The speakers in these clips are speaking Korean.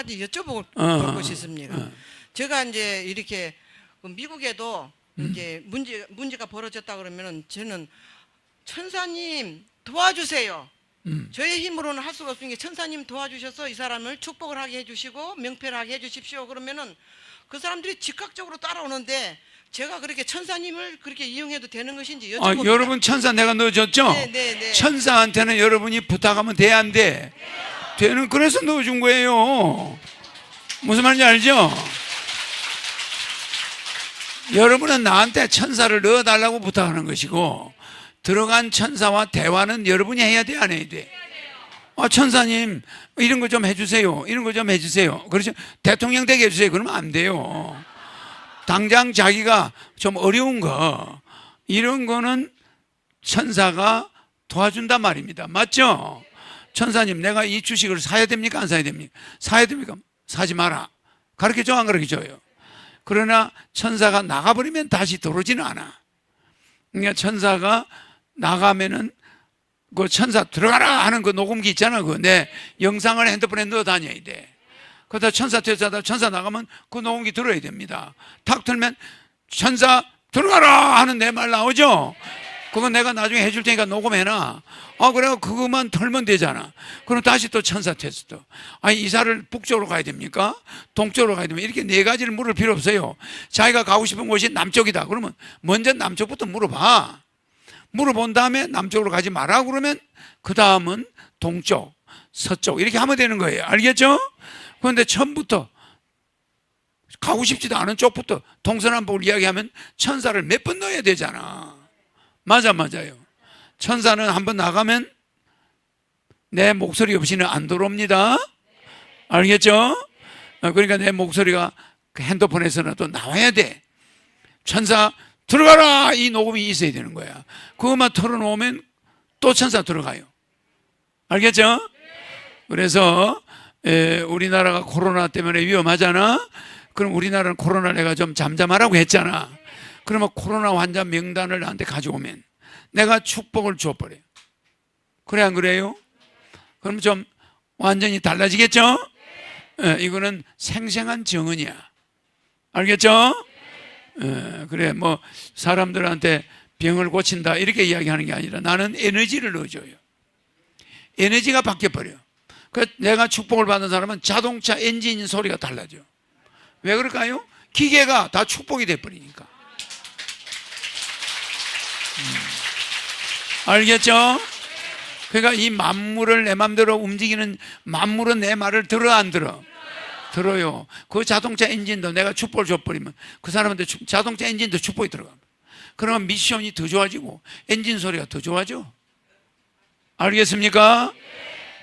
가지 여쭤볼 어, 것이 있습니다. 어. 제가 이제 이렇게 그 미국에도 음. 이제 문제 문제가 벌어졌다 그러면은 저는 천사님 도와주세요. 음. 저의 힘으로는 할 수가 없으니까 천사님 도와주셔서 이 사람을 축복을 하게 해주시고 명패를 하게 해주십시오. 그러면은 그 사람들이 즉각적으로 따라오는데 제가 그렇게 천사님을 그렇게 이용해도 되는 것인지 아, 여쭤봅니다. 여러분 천사 내가 넣어줬죠? 네, 네, 네. 천사한테는 여러분이 부탁하면 돼, 안 돼? 되는, 그래서 넣어준 거예요. 무슨 말인지 알죠? 여러분은 나한테 천사를 넣어달라고 부탁하는 것이고, 들어간 천사와 대화는 여러분이 해야 돼, 안 해야 돼? 아, 천사님, 이런 거 좀 해주세요. 이런 거 좀 해주세요. 그렇죠? 대통령 되게 해주세요. 그러면 안 돼요. 당장 자기가 좀 어려운 거, 이런 거는 천사가 도와준단 말입니다. 맞죠? 천사님, 내가 이 주식을 사야 됩니까? 안 사야 됩니까? 사야 됩니까? 사지 마라. 가르쳐 줘, 안 가르쳐 줘요? 그러나 천사가 나가버리면 다시 들어오지는 않아. 그러니까 천사가 나가면은 그 천사 들어가라 하는 그 녹음기 있잖아. 그내 영상을 핸드폰에 넣어 다녀야 돼. 그러다 천사 퇴사다 천사 나가면 그 녹음기 들어야 됩니다. 탁 틀면 천사 들어가라 하는 내 말 나오죠? 그건 내가 나중에 해줄 테니까 녹음해놔. 아, 그래, 그것만 털면 되잖아. 그럼 다시 또 천사 테스트. 아니, 이사를 북쪽으로 가야 됩니까? 동쪽으로 가야 됩니까? 이렇게 네 가지를 물을 필요 없어요. 자기가 가고 싶은 곳이 남쪽이다. 그러면 먼저 남쪽부터 물어봐. 물어본 다음에 남쪽으로 가지 마라. 그러면 그 다음은 동쪽, 서쪽. 이렇게 하면 되는 거예요. 알겠죠? 그런데 처음부터 가고 싶지도 않은 쪽부터 동서남북을 이야기하면 천사를 몇 번 넣어야 되잖아. 맞아, 맞아요. 천사는 한 번 나가면 내 목소리 없이는 안 들어옵니다. 알겠죠? 어, 그러니까 내 목소리가 그 핸드폰에서는 또 나와야 돼. 천사 들어가라! 이 녹음이 있어야 되는 거야. 그것만 털어놓으면 또 천사 들어가요. 알겠죠? 그래서 에, 우리나라가 코로나 때문에 위험하잖아. 그럼 우리나라는 코로나 내가 좀 잠잠하라고 했잖아. 그러면 코로나 환자 명단을 나한테 가져오면 내가 축복을 줘버려. 그래 안 그래요? 그럼 좀 완전히 달라지겠죠? 예, 이거는 생생한 증언이야. 알겠죠? 예, 그래 뭐 사람들한테 병을 고친다 이렇게 이야기하는 게 아니라 나는 에너지를 넣어줘요. 에너지가 바뀌어버려. 그 내가 축복을 받은 사람은 자동차 엔진 소리가 달라져. 왜 그럴까요? 기계가 다 축복이 돼버리니까. 음. 알겠죠? 그러니까 이 만물을 내 맘대로 움직이는 만물은 내 말을 들어 안 들어? 들어요. 그 자동차 엔진도 내가 축복을 줘버리면 그 사람한테 축- 자동차 엔진도 축복이 들어가. 그러면 미션이 더 좋아지고 엔진 소리가 더 좋아져. 알겠습니까?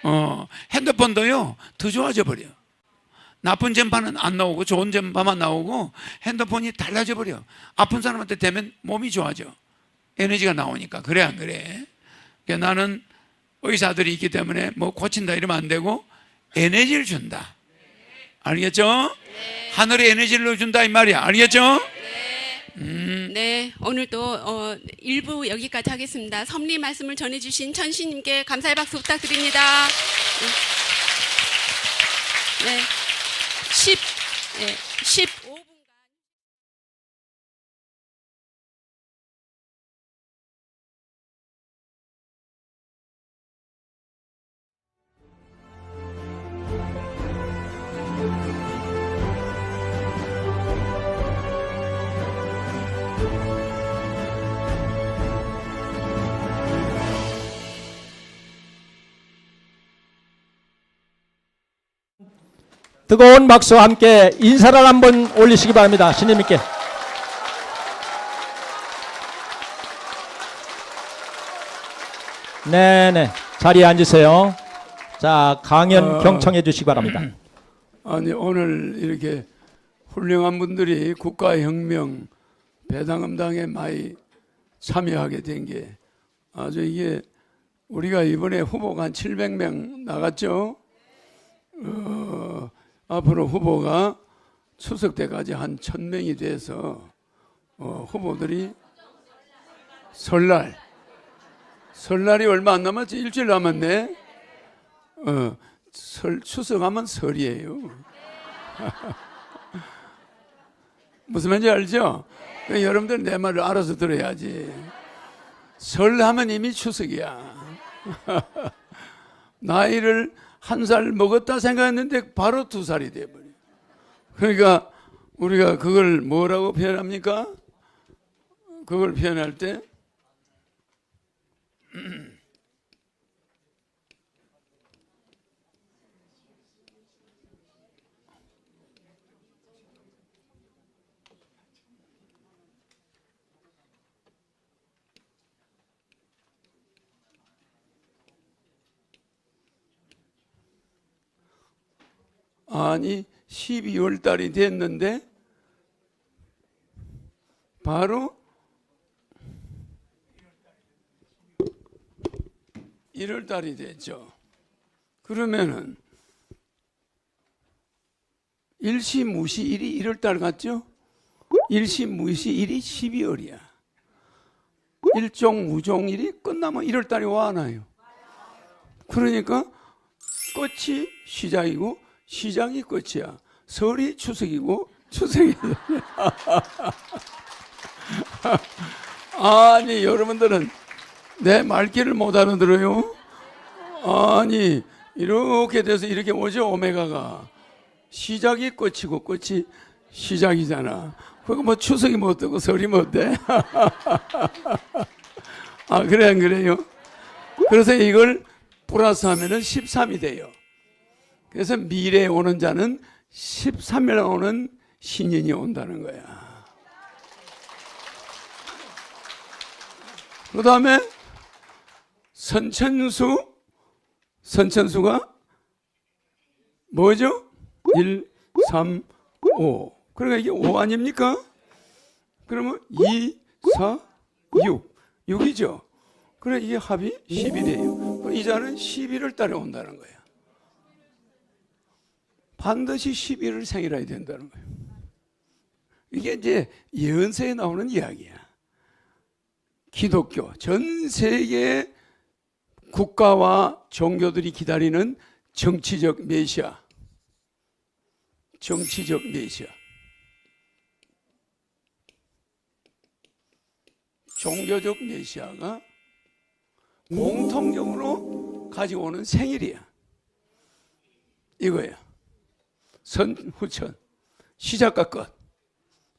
어, 핸드폰도요, 더 좋아져 버려. 나쁜 전파는 안 나오고 좋은 전파만 나오고 핸드폰이 달라져 버려. 아픈 사람한테 대면 몸이 좋아져. 에너지가 나오니까. 그래, 안 그래? 그러니까 나는 의사들이 있기 때문에 뭐 고친다 이러면 안 되고 에너지를 준다. 알겠죠? 하늘에 에너지를 넣어준다 이 말이야. 알겠죠? 네, 오늘도 어, 일부 여기까지 하겠습니다. 섭리 말씀을 전해주신 천신님께 감사의 박수 부탁드립니다. 네, 10, 네, 15 뜨거운 박수와 함께 인사를 한번 올리시기 바랍니다. 신님께. 네네. 자리에 앉으세요. 자, 강연 어. 경청해 주시기 바랍니다. 아니 오늘 이렇게 훌륭한 분들이 국가혁명 배당음당에 많이 참여하게 된 게 아주 이게 우리가 이번에 후보가 한 700명 나갔죠. 어, 앞으로 후보가 추석 때까지 한 1000명이 돼서 어, 후보들이 설날 설날이 얼마 안 남았지 일주일 남았네. 어, 설 추석하면 설이에요. 무슨 말인지 알죠? 그러니까 여러분들 내 말을 알아서 들어야지. 설하면 이미 추석이야. 나이를 한 살 먹었다 생각했는데 바로 두 살이 돼버려. 그러니까 우리가 그걸 뭐라고 표현합니까? 그걸 표현할 때 아니 12월 달이 됐는데 바로 1월 달이 됐죠. 그러면은 일시무시 일이 1월 달 같죠? 일시무시 일이 12월이야. 일종무종일이 끝나면 1월 달이 와나요. 그러니까 끝이 시작이고 시작이 끝이야. 설이 추석이고 추석이 아니 여러분들은 내 말귀를 못 알아들어요? 아니 이렇게 돼서 이렇게 오죠 오메가가 시작이 끝이고 끝이 시작이잖아. 그거 뭐 추석이 뭐 어떠고 설이 뭐 어때? 아 그래 안 그래요? 그래서 이걸 플러스 하면은 13이 돼요. 그래서 미래에 오는 자는 13일 오는 신인이 온다는 거야. 그 다음에 선천수, 선천수가 뭐죠? 1, 3, 5. 그러니까 이게 5 아닙니까? 그러면 2, 4, 6. 6이죠? 그래, 이게 합이 10이래요. 그럼 이 자는 11월 달에 온다는 거야. 반드시 11월 생일해야 된다는 거예요. 이게 이제 예언서에 나오는 이야기야. 기독교 전 세계 국가와 종교들이 기다리는 정치적 메시아. 정치적 메시아. 종교적 메시아가 공통적으로 가지고 오는 생일이야. 이거야. 선, 후천. 시작과 끝.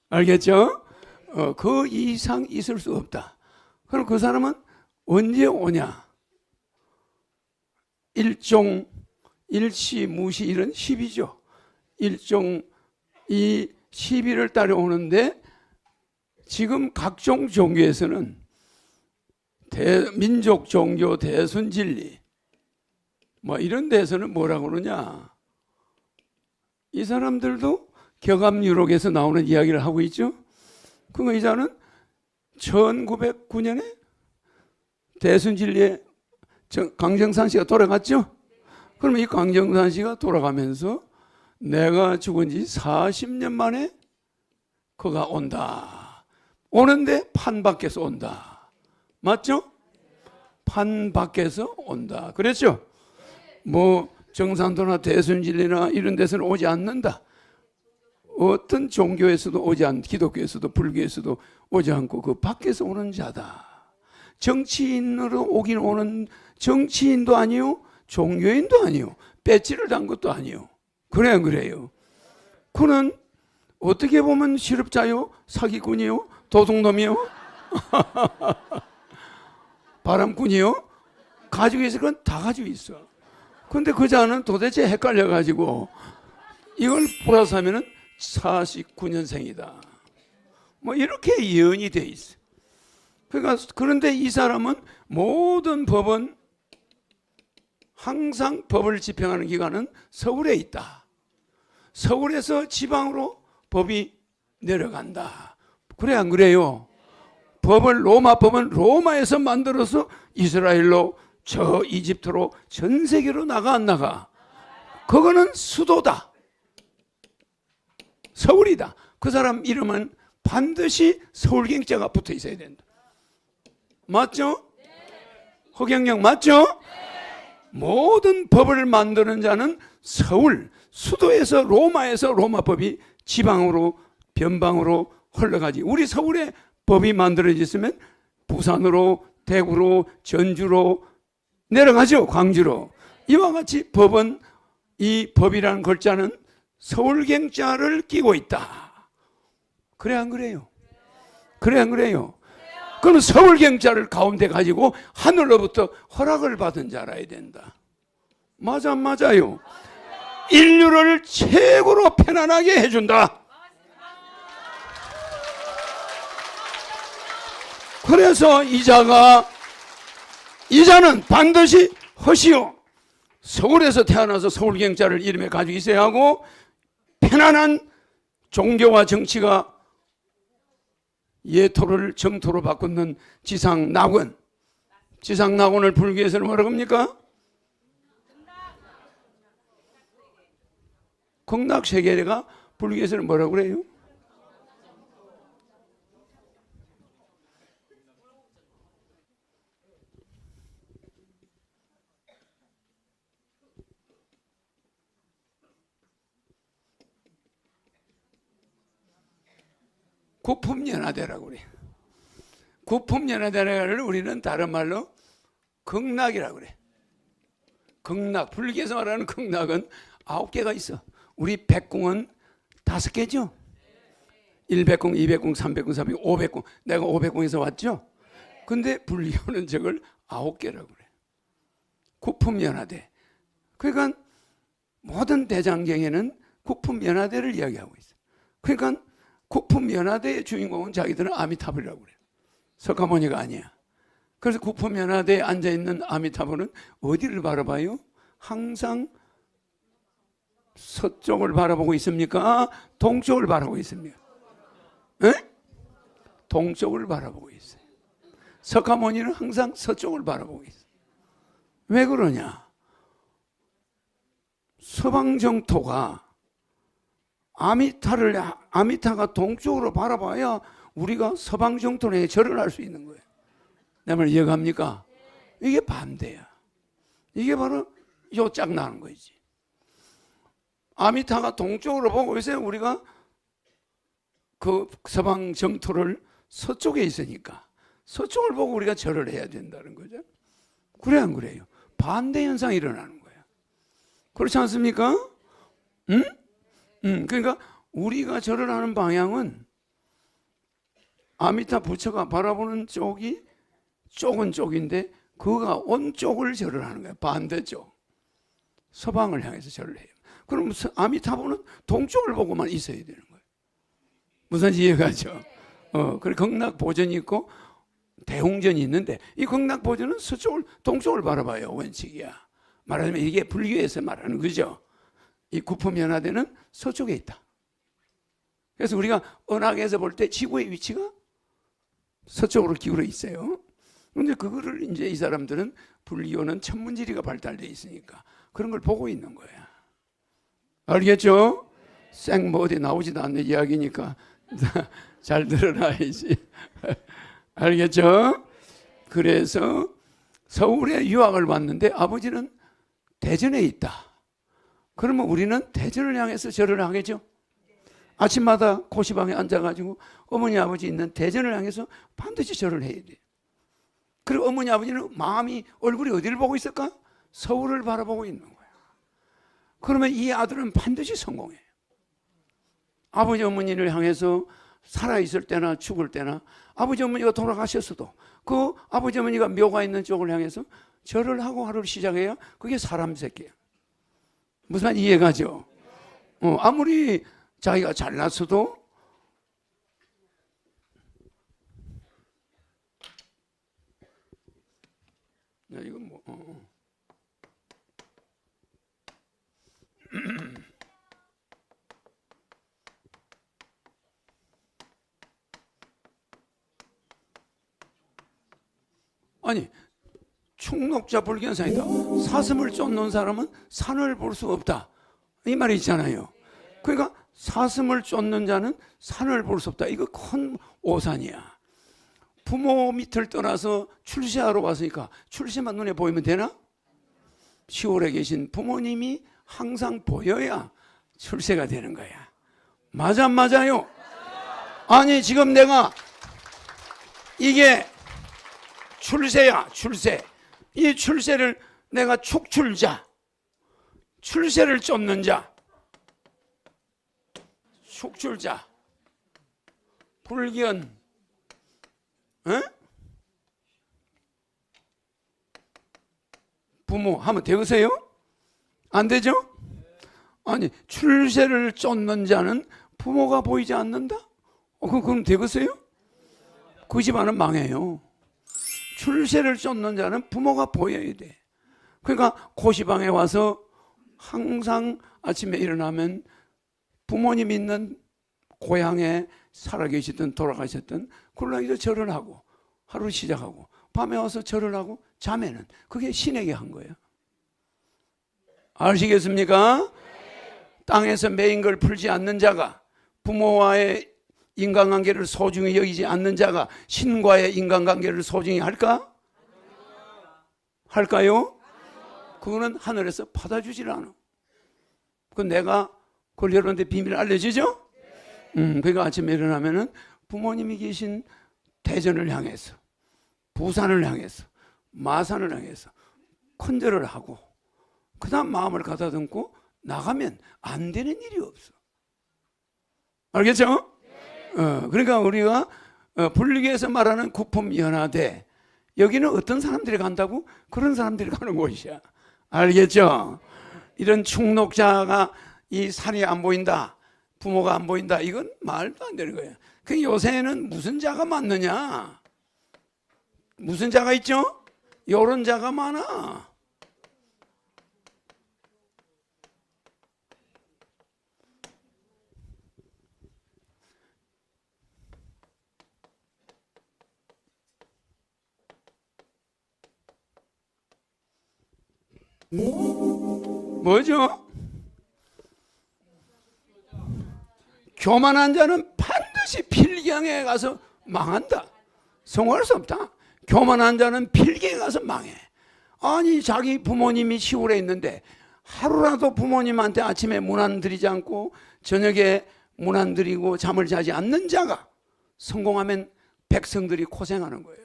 알겠죠? 어, 그 이상 있을 수 없다. 그럼 그 사람은 언제 오냐? 일종, 일시, 무시, 이런 10이죠. 일종, 이 11월 달에 오는데 지금 각종 종교에서는 대, 민족 종교 대순 진리 뭐 이런 데서는 뭐라고 그러냐? 이 사람들도 격암유록에서 나오는 이야기를 하고 있죠. 그 의자는 1909년에 대순진리에 강정산 씨가 돌아갔죠. 그러면 이 강정산 씨가 돌아가면서 내가 죽은 지 40년 만에 그가 온다. 오는데 판 밖에서 온다. 맞죠? 판 밖에서 온다. 그랬죠? 뭐 정산도나 대순진리나 이런 데서는 오지 않는다. 어떤 종교에서도 오지 않, 기독교에서도 불교에서도 오지 않고 그 밖에서 오는 자다. 정치인으로 오긴 오는 정치인도 아니요, 종교인도 아니요, 배지를 단 것도 아니요. 그래 안 그래요? 그는 어떻게 보면 실업자요, 사기꾼이요, 도둑놈이요, 바람꾼이요, 가지고 있을 건 다 가지고 있어. 근데 그 자는 도대체 헷갈려가지고 이걸 하면은 49년생이다. 뭐 이렇게 예언이 돼 있어. 그러니까 그런데 이 사람은 모든 법은 항상 법을 집행하는 기관은 서울에 있다. 서울에서 지방으로 법이 내려간다. 그래 안 그래요? 법을 로마 법은 로마에서 만들어서 이스라엘로 저 이집트로 전 세계로 나가 안 나가? 그거는 수도다. 서울이다. 그 사람 이름은 반드시 서울경자가 붙어 있어야 된다. 맞죠? 허경영 맞죠? 모든 법을 만드는 자는 서울 수도에서 로마에서 로마법이 지방으로 변방으로 흘러가지. 우리 서울에 법이 만들어졌으면 부산으로 대구로 전주로 내려가죠. 광주로. 이와 같이 법은 이 법이라는 글자는 서울경자를 끼고 있다. 그래 안 그래요? 그래 안 그래요? 그럼 서울경자를 가운데 가지고 하늘로부터 허락을 받은 자라야 된다. 맞아 맞아요. 인류를 최고로 편안하게 해준다. 그래서 이자가 이 자는 반드시 허시오. 서울에서 태어나서 서울 경자를 이름에 가지고 있어야 하고 편안한 종교와 정치가 예토를 정토로 바꾸는 지상 낙원. 지상 낙원을 불교에서는 뭐라고 합니까? 극락 세계가 불교에서는 뭐라고 그래요? 구품연화대라고 그래. 구품연화대를 우리는 다른 말로 극락이라고 그래. 극락, 불교에서 말하는 극락은 아홉 개가 있어. 우리 백궁은 다섯 개죠? 1백궁, 2백궁, 3백궁, 4백궁, 5백궁. 내가 5백궁에서 왔죠? 근데 불교는 저걸 아홉 개라고 그래. 구품연화대. 그러니까 모든 대장경에는 구품연화대를 이야기하고 있어. 그러니까 구품 연화대의 주인공은 자기들은 아미타불이라고 그래요. 석가모니가 아니야. 그래서 구품 연화대에 앉아 있는 아미타불은 어디를 바라봐요? 항상 서쪽을 바라보고 있습니까? 동쪽을 바라보고 있습니까? 에? 동쪽을 바라보고 있어요. 석가모니는 항상 서쪽을 바라보고 있어요. 왜 그러냐? 서방 정토가 아미타를 아미타가 동쪽으로 바라봐야 우리가 서방 정토에 절을 할 수 있는 거예요. 내말 이해갑니까? 이게 반대야. 이게 바로 요짝 나는 거지. 아미타가 동쪽으로 보고 있어요. 우리가 그 서방 정토를 서쪽에 있으니까 서쪽을 보고 우리가 절을 해야 된다는 거죠. 그래 안 그래요? 반대 현상이 일어나는 거예요. 그렇지 않습니까? 응? 응. 그러니까 우리가 절을 하는 방향은 아미타 부처가 바라보는 쪽이 쪽은 쪽인데 그가 온 쪽을 절을 하는 거예요. 반대쪽. 서방을 향해서 절을 해요. 그럼 아미타부는 동쪽을 보고만 있어야 되는 거예요. 무슨 이해가죠? 어, 그래 극락 보전이 있고 대웅전이 있는데 이 극락 보전은 서쪽을 동쪽을 바라봐요. 원칙이야. 말하자면 이게 불교에서 말하는 거죠. 이 구품 연화대는 서쪽에 있다. 그래서 우리가 은하계에서 볼 때 지구의 위치가 서쪽으로 기울어 있어요. 그런데 그거를 이제 이 사람들은 불교는 천문지리가 발달돼 있으니까 그런 걸 보고 있는 거야. 알겠죠? 생뭐 어디 나오지도 않는 이야기니까 잘 들어놔야지. 알겠죠? 그래서 서울에 유학을 왔는데 아버지는 대전에 있다. 그러면 우리는 대전을 향해서 절을 하겠죠? 아침마다 고시방에 앉아가지고 어머니 아버지 있는 대전을 향해서 반드시 절을 해야 돼. 그리고 어머니 아버지는 마음이 얼굴이 어디를 보고 있을까? 서울을 바라보고 있는 거야. 그러면 이 아들은 반드시 성공해. 아버지 어머니를 향해서 살아있을 때나 죽을 때나 아버지 어머니가 돌아가셨어도 그 아버지 어머니가 묘가 있는 쪽을 향해서 절을 하고 하루를 시작해야 그게 사람 새끼야. 무슨 말 이해가죠? 어, 아무리 자기가 잘났어도 야, 이건 뭐, 어, 어. 아니 충록자 불견상이다. 사슴을 쫓는 사람은 산을 볼 수 없다. 이 말이 있잖아요. 그러니까 사슴을 쫓는 자는 산을 볼 수 없다. 이거 큰 오산이야. 부모 밑을 떠나서 출세하러 왔으니까 출세만 눈에 보이면 되나? 시골에 계신 부모님이 항상 보여야 출세가 되는 거야. 맞아, 안 맞아요? 아니, 지금 내가 이게 출세야, 출세. 이 출세를 내가 축출자, 출세를 쫓는 자, 축출자, 불견, 응? 부모 하면 되겠어요? 안 되죠? 아니 출세를 쫓는 자는 부모가 보이지 않는다? 어, 그럼 되겠어요? 그 집안은 망해요. 출세를 쫓는 자는 부모가 보여야 돼. 그러니까 고시방에 와서 항상 아침에 일어나면 부모님 있는 고향에 살아계시든 돌아가셨든 굴락이도 절을 하고 하루 시작하고 밤에 와서 절을 하고 자매는 그게 신에게 한 거예요. 아시겠습니까? 땅에서 매인 걸 풀지 않는 자가 부모와의 인간관계를 소중히 여기지 않는 자가 신과의 인간관계를 소중히 할까? 할까요? 그거는 하늘에서 받아주질 않아. 그 내가 그걸 여러분한테 비밀 알려주죠? 음, 그러니까 아침에 일어나면은 부모님이 계신 대전을 향해서 부산을 향해서 마산을 향해서 컨절을 하고 그 다음 마음을 가다듬고 나가면 안 되는 일이 없어. 알겠죠? 어, 그러니까 우리가 어, 불리기에서 말하는 구품 연화대 여기는 어떤 사람들이 간다고 그런 사람들이 가는 곳이야. 알겠죠? 이런 충록자가 이 산이 안 보인다. 부모가 안 보인다. 이건 말도 안 되는 거예요. 그 요새는 무슨 자가 많느냐? 무슨 자가 있죠? 요런 자가 많아. 뭐죠? 교만한 자는 반드시 필경에 가서 망한다. 성공할 수 없다. 교만한 자는 필경에 가서 망해. 아니 자기 부모님이 시골에 있는데 하루라도 부모님한테 아침에 문안 드리지 않고 저녁에 문안 드리고 잠을 자지 않는 자가 성공하면 백성들이 고생하는 거예요.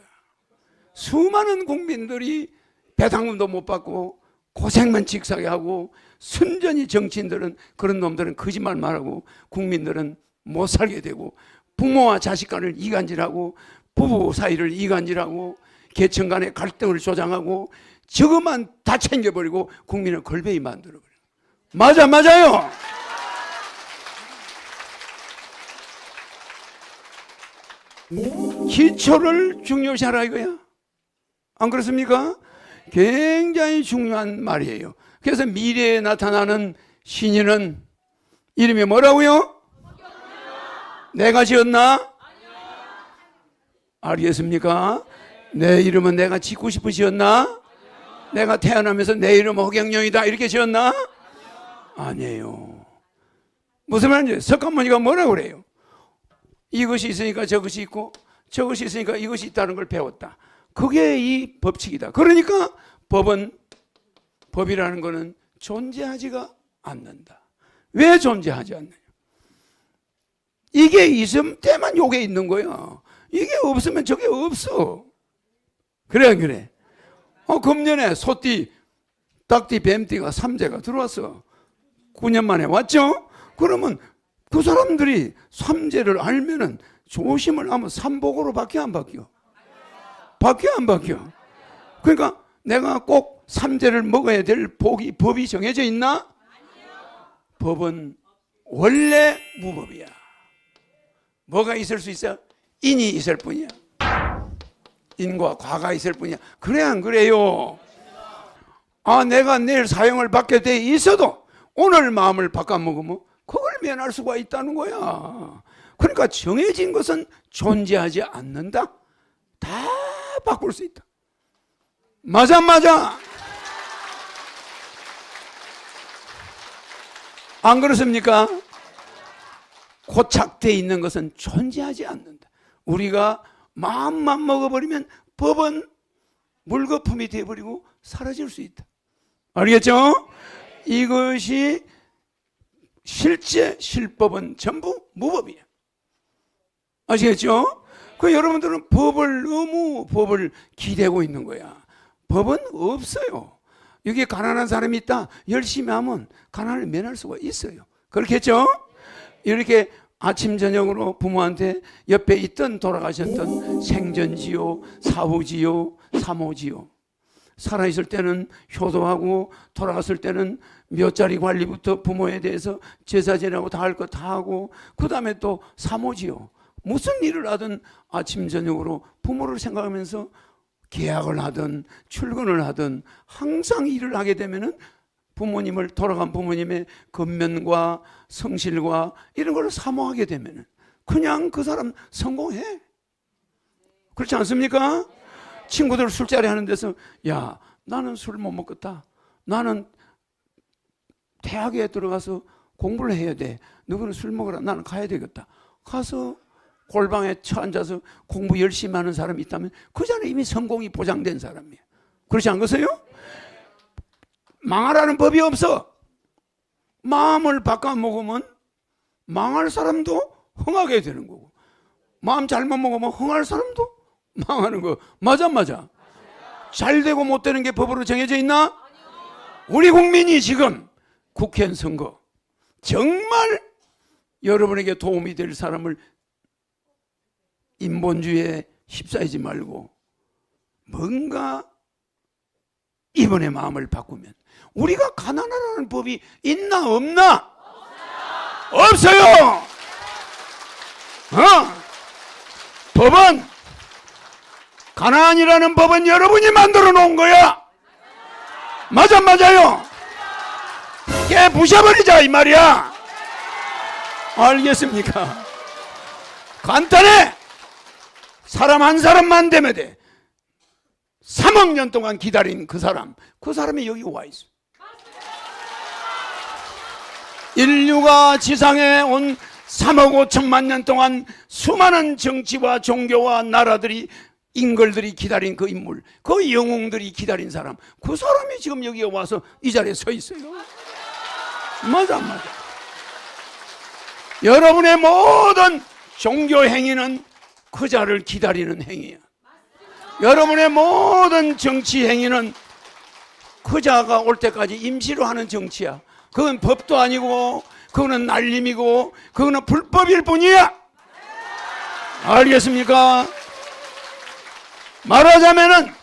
수많은 국민들이 배당금도 못 받고 고생만 직사게 하고 순전히 정치인들은 그런 놈들은 거짓말 말하고 국민들은 못 살게 되고 부모와 자식 간을 이간질하고 부부 사이를 이간질하고 계층 간의 갈등을 조장하고 저것만 다 챙겨버리고 국민을 걸베이 만들어버려요. 맞아 맞아요. 기초를 중요시하라 이거야. 안 그렇습니까? 굉장히 중요한 말이에요. 그래서 미래에 나타나는 신인은 이름이 뭐라고요? 내가 지었나? 알겠습니까? 내 이름은 내가 짓고 싶어 지었나? 내가 태어나면서 내 이름은 허경영이다 이렇게 지었나? 아니에요. 무슨 말인지 석가모니가 뭐라 그래요? 이것이 있으니까 저것이 있고 저것이 있으니까 이것이 있다는 걸 배웠다. 그게 이 법칙이다. 그러니까 법은 법이라는 것은 존재하지가 않는다. 왜 존재하지 않느냐? 이게 있을 때만 요게 있는 거야. 이게 없으면 저게 없어. 그래 안 그래? 어 금년에 소띠, 닭띠, 뱀띠가 삼재가 들어왔어. 9년 만에 왔죠? 그러면 그 사람들이 삼재를 알면은 조심을 하면 삼복으로 바뀌어 안 바뀌어? 바뀌어 안 바뀌어? 그러니까 내가 꼭 삼재를 먹어야 될 복이 법이 정해져 있나? 법은 원래 무법이야. 뭐가 있을 수 있어? 인이 있을 뿐이야. 인과 과가 있을 뿐이야. 그래 안 그래요? 아 내가 내일 사형을 받게 돼 있어도 오늘 마음을 바꿔 먹으면 그걸 면할 수가 있다는 거야. 그러니까 정해진 것은 존재하지 않는다. 다 바꿀 수 있다. 맞아, 맞아. 안 그렇습니까? 고착돼 있는 것은 존재하지 않는다. 우리가 마음만 먹어버리면 법은 물거품이 되어버리고 사라질 수 있다. 알겠죠? 이것이 실제 실법은 전부 무법이에요. 아시겠죠? 그 여러분들은 법을 너무 법을 기대고 있는 거야. 법은 없어요. 여기 가난한 사람이 있다. 열심히 하면 가난을 면할 수가 있어요. 그렇겠죠? 이렇게 아침 저녁으로 부모한테 옆에 있던 돌아가셨던 생전지요, 사후지요, 사모지요. 살아있을 때는 효도하고 돌아갔을 때는 몇 자리 관리부터 부모에 대해서 제사 지내고 다 할 거 다 하고 그 다음에 또 사모지요. 무슨 일을 하든 아침 저녁으로 부모를 생각하면서 계약을 하든 출근을 하든 항상 일을 하게 되면은 부모님을 돌아간 부모님의 근면과 성실과 이런 걸 사모하게 되면은 그냥 그 사람 성공해. 그렇지 않습니까? 친구들 술자리 하는 데서 야 나는 술 못 먹겠다. 나는 대학에 들어가서 공부를 해야 돼. 너는 술 먹으라. 나는 가야 되겠다. 가서 골방에 처앉아서 공부 열심히 하는 사람이 있다면 그 자는 이미 성공이 보장된 사람이에요. 그렇지 않겠어요? 망하라는 법이 없어. 마음을 바꿔 먹으면 망할 사람도 흥하게 되는 거고 마음 잘못 먹으면 흥할 사람도 망하는 거 맞아 맞아 잘 되고 못 되는 게 법으로 정해져 있나? 우리 국민이 지금 국회의원 선거 정말 여러분에게 도움이 될 사람을 인본주의에 휩싸이지 말고 뭔가 이번에 마음을 바꾸면 우리가 가난하라는 법이 있나 없나? 없어요. 어? 법은 가난이라는 법은 여러분이 만들어 놓은 거야. 맞아 맞아요. 깨 부셔버리자 이 말이야. 알겠습니까? 간단해. 사람 한 사람만 되면 돼. 3억 년 동안 기다린 그 사람, 그 사람이 여기 와 있어. 인류가 지상에 온 3억 5천만 년 동안 수많은 정치와 종교와 나라들이 인걸들이 기다린 그 인물, 그 영웅들이 기다린 사람, 그 사람이 지금 여기에 와서 이 자리에 서 있어요. 맞아, 맞아. 여러분의 모든 종교 행위는 그 자를 기다리는 행위야. 여러분의 모든 정치 행위는 그 자가 올 때까지 임시로 하는 정치야. 그건 법도 아니고, 그거는 날림이고, 그거는 불법일 뿐이야. 알겠습니까? 말하자면은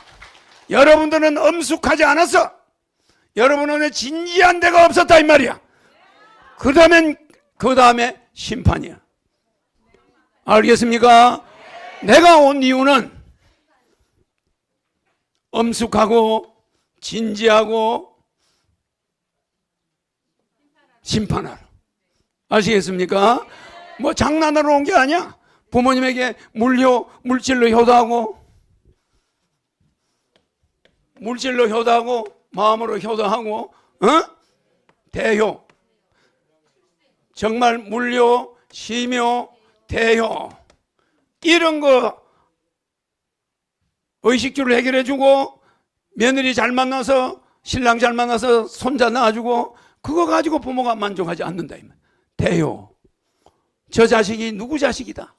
여러분들은 엄숙하지 않았어. 여러분은 진지한 데가 없었다 이 말이야. 그 다음엔 그 다음에 심판이야. 알겠습니까? 내가 온 이유는 엄숙하고 진지하고 심판하러. 아시겠습니까? 뭐 장난하러 온게 아니야. 부모님에게 물효, 물질로 효도하고, 물질로 효도하고, 마음으로 효도하고, 어? 대효. 정말 물효, 심효, 대효. 이런 거 의식주를 해결해 주고 며느리 잘 만나서 신랑 잘 만나서 손자 낳아주고 그거 가지고 부모가 만족하지 않는다. 대요. 저 자식이 누구 자식이다.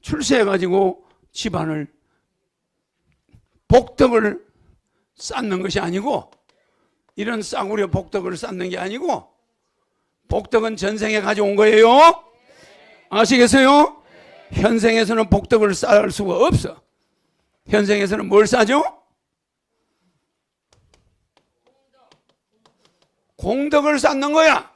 출세해 가지고 집안을 복덕을 쌓는 것이 아니고 이런 싸구려 복덕을 쌓는 게 아니고 복덕은 전생에 가져온 거예요. 아시겠어요? 현생에서는 복덕을 쌓을 수가 없어. 현생에서는 뭘 싸죠? 공덕을 쌓는 거야.